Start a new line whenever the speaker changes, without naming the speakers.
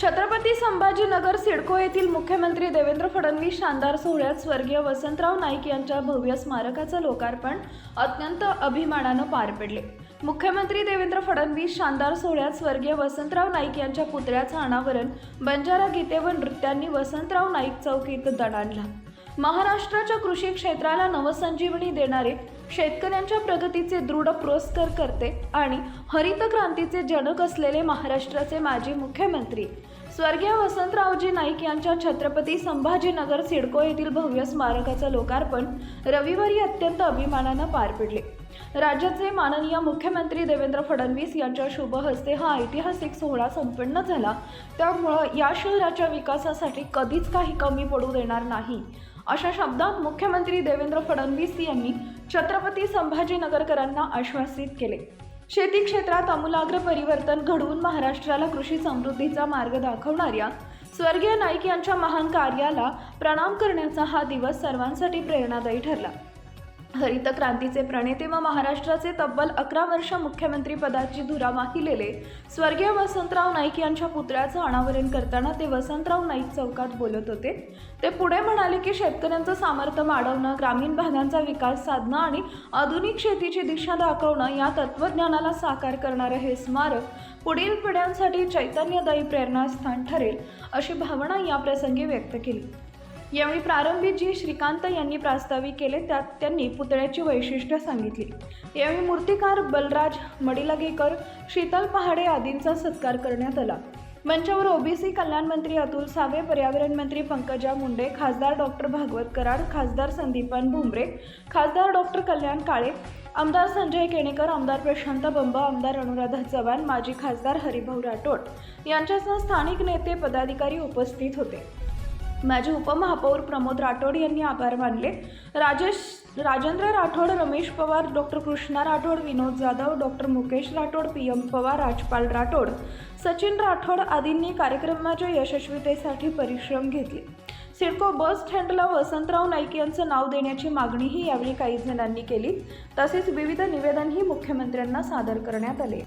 छत्रपती संभाजीनगर सिडको येथील मुख्यमंत्री देवेंद्र फडणवीस शानदार सोहळ्यात स्वर्गीय वसंतराव नाईक यांच्या भव्य स्मारकाचं लोकार्पण अत्यंत अभिमानानं पार पडले. मुख्यमंत्री देवेंद्र फडणवीस शानदार सोहळ्यात स्वर्गीय वसंतराव नाईक यांच्या पुतळ्याचं अनावरण बंजारा गीते व नृत्यांनी वसंतराव नाईक चौक इथं दणाणला महाराष्ट्राच्या कृषी क्षेत्राला नवसंजीवनी देणारे शेतकऱ्यांच्या प्रगतीचे दृढ पुरस्कार करते आणि हरित क्रांतीचे जनक असलेले महाराष्ट्राचे माजी मुख्यमंत्री. स्वर्गीय वसंतरावजी नाईक यांच्या छत्रपती संभाजीनगर सिडको येथील भव्य स्मारकाचं लोकार्पण रविवारी अत्यंत अभिमानानं पार पडले. राज्याचे माननीय मुख्यमंत्री देवेंद्र फडणवीस यांच्या शुभ हस्ते हा ऐतिहासिक सोहळा संपन्न झाला. त्यामुळं या शहराच्या विकासासाठी कधीच काही कमी पडू देणार नाही. अशा शब्दात मुख्यमंत्री देवेंद्र फडणवीस यांनी छत्रपती संभाजीनगरकरांना आश्वासित केले. शेती क्षेत्रात आमूलाग्र परिवर्तन घडवून महाराष्ट्राला कृषी समृद्धीचा मार्ग दाखवणाऱ्या स्वर्गीय नाईक यांच्या महान कार्याला प्रणाम करण्याचा हा दिवस सर्वांसाठी प्रेरणादायी ठरला. हरित क्रांतीचे प्रणेते व महाराष्ट्राचे तब्बल अकरा वर्ष मुख्यमंत्रीपदाची धुरा वाहिलेले स्वर्गीय वसंतराव नाईक यांच्या पुतळ्याचं अनावरण करताना ते वसंतराव नाईक चौकात बोलत होते. ते पुढे म्हणाले की शेतकऱ्यांचं सामर्थ्य वाढवणं ग्रामीण भागांचा विकास साधणं आणि आधुनिक शेतीची दिशा दाखवणं या तत्त्वज्ञानाला साकार करणारं हे स्मारक पुढील पिढ्यांसाठी चैतन्यदायी प्रेरणास्थान ठरेल अशी भावना या प्रसंगी व्यक्त केली. यावेळी प्रारंभी जी श्रीकांत यांनी प्रास्ताविक केले त्यात त्यांनी पुतळ्याची वैशिष्ट्य सांगितली. यावेळी मूर्तिकार बलराज मडिलगेकर शीतल पहाडे आदींचा सत्कार करण्यात आला. मंचावर ओबीसी कल्याण मंत्री अतुल सावे पर्यावरण मंत्री पंकजा मुंडे खासदार डॉक्टर भागवत कराड खासदार संदीपान भुमरे खासदार डॉक्टर कल्याण काळे आमदार संजय केणेकर आमदार प्रशांत बंब आमदार अनुराधा चव्हाण माजी खासदार हरिभाऊ राठोड यांच्यासह स्थानिक नेते पदाधिकारी उपस्थित होते. माजी उपमहापौर प्रमोद राठोड यांनी आभार मानले. Rajesh Rajendra Rathod Ramesh Pawar doctor Krishna Rathod Vinod Jadhav doctor Mukesh Rathod P M Pawar Rajpal Rathod Sachin Rathod आदींनी कार्यक्रमाच्या यशस्वीतेसाठी परिश्रम घेतले. सिडको बस स्टँडला वसंतराव नाईक यांचं नाव देण्याची मागणीही यावेळी काही जणांनी केली. तसेच विविध निवेदनही मुख्यमंत्र्यांना सादर करण्यात आले.